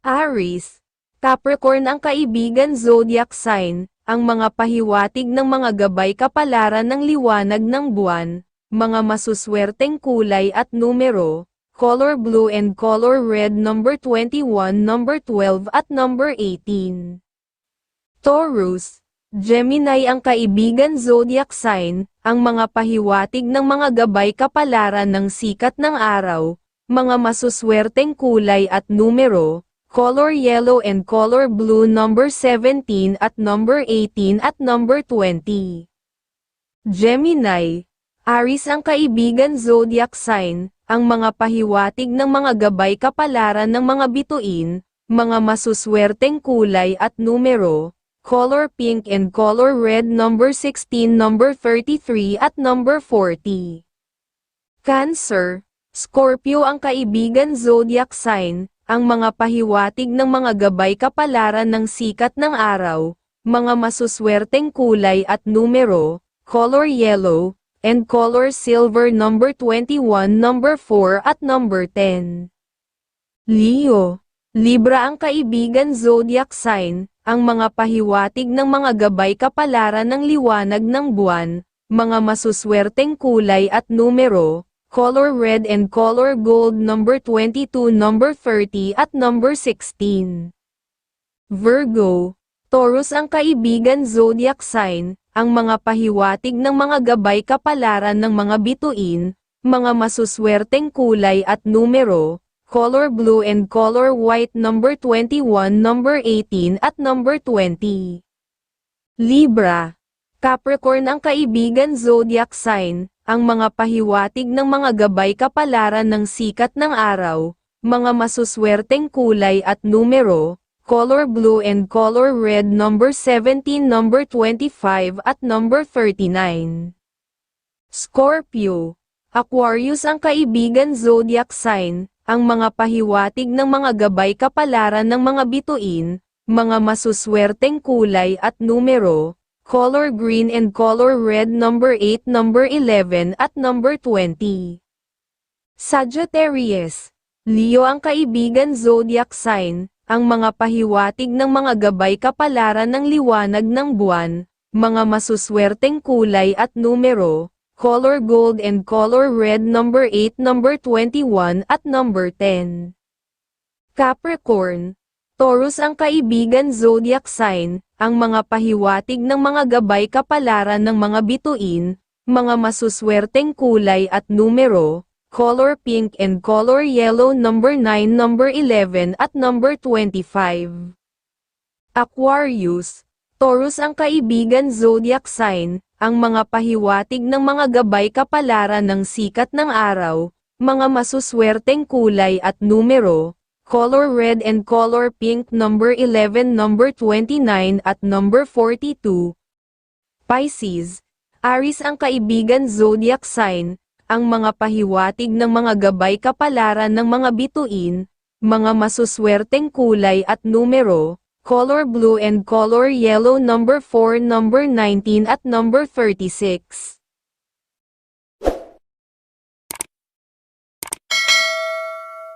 Aries, Capricorn ang kaibigan zodiac sign, ang mga pahiwatig ng mga gabay kapalaran ng liwanag ng buwan, mga masuswerteng kulay at numero, color blue and color red number 21, number 12 at number 18. Taurus, Gemini ang kaibigan zodiac sign, ang mga pahiwatig ng mga gabay kapalaran ng sikat ng araw, mga masuswerteng kulay at numero, color yellow and color blue number 17 at number 18 at number 20. Gemini, Aries ang kaibigan zodiac sign, ang mga pahiwatig ng mga gabay kapalaran ng mga bituin, mga masuswerteng kulay at numero, color pink and color red number 16 number 33 at number 40. Cancer, Scorpio ang kaibigan zodiac sign, ang mga pahiwatig ng mga gabay kapalaran ng sikat ng araw, mga masuswerteng kulay at numero, color yellow, and color silver number 21 number 4 at number 10. Leo, Libra ang kaibigan zodiac sign, ang mga pahiwatig ng mga gabay kapalaran ng liwanag ng buwan, mga masuswerteng kulay at numero, color red and color gold number 22 number 30 at number 16. Virgo, Taurus ang kaibigan zodiac sign, ang mga pahiwatig ng mga gabay kapalaran ng mga bituin, mga masuswerteng kulay at numero, color blue and color white number 21 number 18 at number 20. Libra, Capricorn ang kaibigan zodiac sign, ang mga pahiwatig ng mga gabay kapalaran ng sikat ng araw, mga masuswerteng kulay at numero, color blue and color red number 17 number 25 at number 39. Scorpio, Aquarius ang kaibigan zodiac sign, ang mga pahiwatig ng mga gabay kapalaran ng mga bituin, mga masuswerteng kulay at numero, color green and color red number 8 number 11 at number 20. Sagittarius, Leo ang kaibigan zodiac sign, ang mga pahiwatig ng mga gabay kapalaran ng liwanag ng buwan, mga masuswerteng kulay at numero, color gold and color red number 8 number 21 at number 10. Capricorn, Taurus ang kaibigan zodiac sign, ang mga pahiwatig ng mga gabay kapalaran ng mga bituin, mga masuswerteng kulay at numero, color pink and color yellow number 9 number 11 at number 25. Aquarius, Taurus ang kaibigan zodiac sign, ang mga pahiwatig ng mga gabay kapalaran ng sikat ng araw, mga masuswerteng kulay at numero, color red and color pink number 11 number 29 at number 42. Pisces, Aries ang kaibigan zodiac sign, ang mga pahiwatig ng mga gabay kapalaran ng mga bituin, mga masuswerteng kulay at numero, color blue and color yellow number 4 number 19 at number 36.